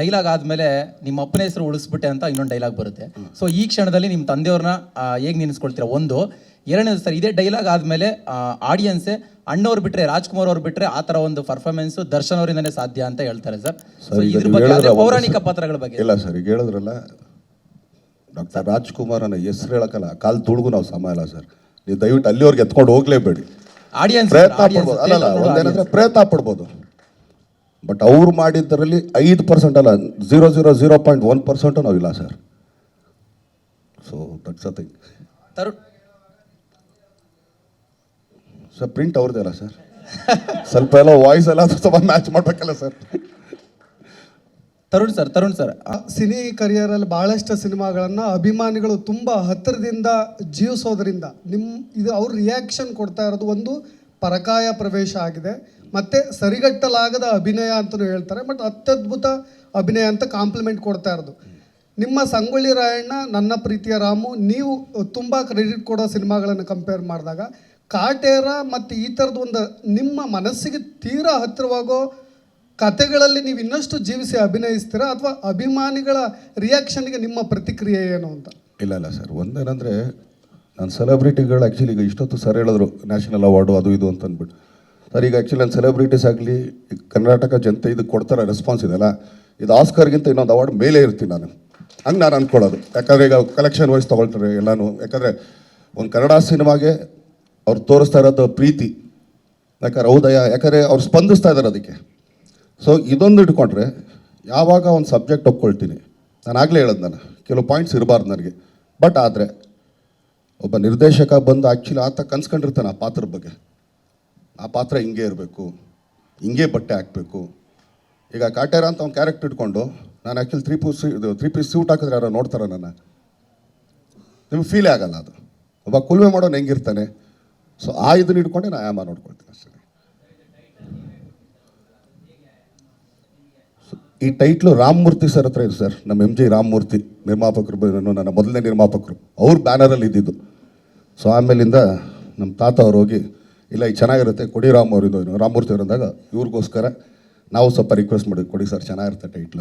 Dialogue ಆದ್ಮೇಲೆ ನಿಮ್ಮ ಅಪ್ಪನ ಹೆಸರು ಉಳಿಸ್ಬಿಟ್ಟೆ ಅಂತ ಇನ್ನೊಂದು ಡೈಲಾಗ್ ಬರುತ್ತೆ. ಸೊ ಈ ಕ್ಷಣದಲ್ಲಿ ನಿಮ್ಮ ತಂದೆಯವ್ರನ್ನ ಹೇಗೆ ನೆನೆಸ್ಕೊಳ್ತೀರಾ? ಒಂದು. ಎರಡನೇದು ಸರ್ ಇದೇ ಡೈಲಾಗ್ ಆದ್ಮೇಲೆ ಆಡಿಯನ್ಸೇ ಅಣ್ಣವ್ರು ಬಿಟ್ರೆ ರಾಜ್ಕುಮಾರ್ ಅವ್ರು ಬಿಟ್ಟರೆ ಆ ಥರ ಒಂದು ಪರ್ಫಾರ್ಮೆನ್ಸ್ ದರ್ಶನ್ ಅವರಿಂದನೇ ಸಾಧ್ಯ ಅಂತ ಹೇಳ್ತಾರೆ ಸರ್. ಸೊ ಸರ್, ಇದ್ರ ಬಗ್ಗೆ ಅದೇ ಪೌರಾಣಿಕ ಪಾತ್ರಗಳ ಬಗ್ಗೆ. ಇಲ್ಲ ಸರ್ ಈಗ ಹೇಳಿದ್ರಲ್ಲ ಡಾಕ್ಟರ್ ಅನ್ನ ಹೆಸರು ಹೇಳಕ್ಕಲ್ಲ ಕಾಲು ತುಳುಗು ನಾವು ಸಮಯ ಇಲ್ಲ ಸರ್. ನೀವು ದಯವಿಟ್ಟು ಅಲ್ಲಿವರೆಗೆ ಎತ್ಕೊಂಡು ಹೋಗ್ಲೇಬೇಡಿ. ಆಡಿಯನ್ಸ್ ಪ್ರಯತ್ನ ಪಡ್ಬೋದು. ಅಲ್ಲ ಒಂದೇನಂದ್ರೆ ಪ್ರಯತ್ನ ಪಡ್ಬೋದು. ಬಟ್ ಅವ್ರು ಮಾಡಿದ್ದರಲ್ಲಿ ಐದು ಪರ್ಸೆಂಟ್ ಅಲ್ಲ zero zero zero point one percent ನಾವಿಲ್ಲ sir so that's a thing Tarun sir print ಅವ್ರದ್ದೇ ಅಲ್ಲ ಸರ್ ಸ್ವಲ್ಪ ಎಲ್ಲ ವಾಯ್ಸ್ ಎಲ್ಲ ಸ್ವಲ್ಪ ಮ್ಯಾಚ್ ಮಾಡ್ಬೇಕಲ್ಲ sir Tarun sir Tarun sir cine ಕರಿಯರಲ್ಲಿ ಭಾಳಷ್ಟು ಸಿನಿಮಾಗಳನ್ನು ಅಭಿಮಾನಿಗಳು ತುಂಬ ಹತ್ತಿರದಿಂದ ಜೀವಿಸೋದ್ರಿಂದ ನಿಮ್ಮ ಇದು ಅವ್ರ ರಿಯಾಕ್ಷನ್ ಕೊಡ್ತಾ ಇರೋದು ಒಂದು ಪರಕಾಯ ಪ್ರವೇಶ ಆಗಿದೆ. ಮತ್ತು ಸರಿಗಟ್ಟಲಾಗದ ಅಭಿನಯ ಅಂತಲೂ ಹೇಳ್ತಾರೆ ಬಟ್ ಅತ್ಯದ್ಭುತ ಅಭಿನಯ ಅಂತ ಕಾಂಪ್ಲಿಮೆಂಟ್ ಕೊಡ್ತಾ ಇರೋದು. ನಿಮ್ಮ ಸಂಗೊಳ್ಳಿ ರಾಯಣ್ಣ, ನನ್ನ ಪ್ರೀತಿಯ ರಾಮು, ನೀವು ತುಂಬ ಕ್ರೆಡಿಟ್ ಕೊಡೋ ಸಿನಿಮಾಗಳನ್ನು ಕಂಪೇರ್ ಮಾಡಿದಾಗ, ಕಾಟೇರ ಮತ್ತು ಈ ಥರದ್ದು ಒಂದು ನಿಮ್ಮ ಮನಸ್ಸಿಗೆ ತೀರಾ ಹತ್ತಿರವಾಗೋ ಕತೆಗಳಲ್ಲಿ ನೀವು ಇನ್ನಷ್ಟು ಜೀವಿಸಿ ಅಭಿನಯಿಸ್ತೀರಾ ಅಥವಾ ಅಭಿಮಾನಿಗಳ ರಿಯಾಕ್ಷನ್ಗೆ ನಿಮ್ಮ ಪ್ರತಿಕ್ರಿಯೆ ಏನು ಅಂತ? ಇಲ್ಲ ಇಲ್ಲ ಸರ್. ಒಂದೇನಂದರೆ, ನಾನು ಸೆಲೆಬ್ರಿಟಿಗಳು ಆ್ಯಕ್ಚುಲಿ ಈಗ ಇಷ್ಟೊತ್ತು ಸರ್ ಹೇಳಿದ್ರು ನ್ಯಾಷನಲ್ ಅವಾರ್ಡು ಅದು ಇದು ಅಂತ ಅಂದ್ಬಿಟ್ಟು ಸರ್, ಈಗ ಆ್ಯಕ್ಚುಲಿ ಅಲ್ಲಿ ಸೆಲೆಬ್ರಿಟೀಸ್ ಆಗಲಿ, ಕರ್ನಾಟಕ ಜನತೆ ಇದಕ್ಕೆ ಕೊಡ್ತಾರೆ ರೆಸ್ಪಾನ್ಸ್ ಇದೆಲ್ಲ ಇದು ಆಸ್ಕರ್ಗಿಂತ ಇನ್ನೊಂದು ಅವಾರ್ಡ್ ಮೇಲೆ ಇರ್ತೀನಿ ನಾನು. ಹಂಗೆ ನಾನು ಅಂದ್ಕೊಳ್ಳೋದು ಯಾಕಂದರೆ ಈಗ ಕಲೆಕ್ಷನ್ ವೈಸ್ ತೊಗೊಳ್ತಾರೆ ಎಲ್ಲನೂ. ಯಾಕಂದರೆ ಒಂದು ಕನ್ನಡ ಸಿನಿಮಾಗೆ ಅವ್ರು ತೋರಿಸ್ತಾ ಇರೋದು ಪ್ರೀತಿ. ಯಾಕಂದ್ರೆ ಹೌದಯ ಯಾಕಂದರೆ ಅವ್ರು ಸ್ಪಂದಿಸ್ತಾ ಇದ್ದಾರೆ ಅದಕ್ಕೆ. ಸೊ ಇದೊಂದು ಇಟ್ಕೊಂಡ್ರೆ ಯಾವಾಗ ಒಂದು ಸಬ್ಜೆಕ್ಟ್ ಒಪ್ಕೊಳ್ತೀನಿ. ನಾನು ಆಗಲೇ ಹೇಳೋದು ನಾನು. ಕೆಲವು ಪಾಯಿಂಟ್ಸ್ ಇರಬಾರ್ದು ನನಗೆ. ಬಟ್ ಆದರೆ, ಒಬ್ಬ ನಿರ್ದೇಶಕ ಬಂದು ಆ್ಯಕ್ಚುಲಿ ಆತ ಕನ್ಸ್ಕೊಂಡಿರ್ತಾನೆ ಆ ಪಾತ್ರದ ಬಗ್ಗೆ. ಆ ಪಾತ್ರ ಹಿಂಗೆ ಇರಬೇಕು, ಹಿಂಗೆ ಬಟ್ಟೆ ಹಾಕಬೇಕು. ಈಗ ಕಾಟೇರ ಅಂತ ಅವ್ನು ಕ್ಯಾರೆಕ್ಟ್ ಇಟ್ಕೊಂಡು, ನಾನು ಆ್ಯಕ್ಚುಲಿ ತ್ರೀ ಪೀಸ್ ಇದು ತ್ರೀ ಪೀಸ್ ಸೂಟ್ ಹಾಕಿದ್ರೆ ಯಾರೋ ನೋಡ್ತಾರ ನನ್ನ. ನಿಮ್ಗೆ ಫೀಲೇ ಆಗಲ್ಲ ಅದು. ಒಬ್ಬ ಕುಲ್ವೆ ಮಾಡೋನು ಹೆಂಗಿರ್ತಾನೆ. ಸೊ ಆ ಇದನ್ನ ಇಟ್ಕೊಂಡೆ ನಾನು ಆಯಾಮ ನೋಡ್ಕೊಳ್ತೀನಿ ಅಷ್ಟೇ. ಈ ಟೈಟ್ಲು ರಾಮಮೂರ್ತಿ ಸರ್ ಹತ್ರ ಇದೆ ಸರ್. ನಮ್ಮ ಎಂ ಜಿ ರಾಮಮೂರ್ತಿ ನಿರ್ಮಾಪಕರು ನನ್ನ ಮೊದಲನೇ ನಿರ್ಮಾಪಕರು. ಅವ್ರ ಬ್ಯಾನರಲ್ಲಿ ಇದ್ದಿದ್ದು. ಸೊ ಆಮೇಲಿಂದ ನಮ್ಮ ತಾತ ಅವ್ರು ಹೋಗಿ ಇಲ್ಲ ಇದು ಚೆನ್ನಾಗಿರುತ್ತೆ. ಕೊಡಿ ರಾಮ್ ಅವರಿಂದ ರಾಮಮೂರ್ತಿ ಮೂರ್ತಿ ಅಂದಾಗ ಇವ್ರಿಗೋಸ್ಕರ ನಾವು ಸ್ವಲ್ಪ ರಿಕ್ವೆಸ್ಟ್ ಮಾಡಿ ಕೊಡಿ ಸರ್, ಚೆನ್ನಾಗಿರುತ್ತೆ ಟೈಟ್ಲು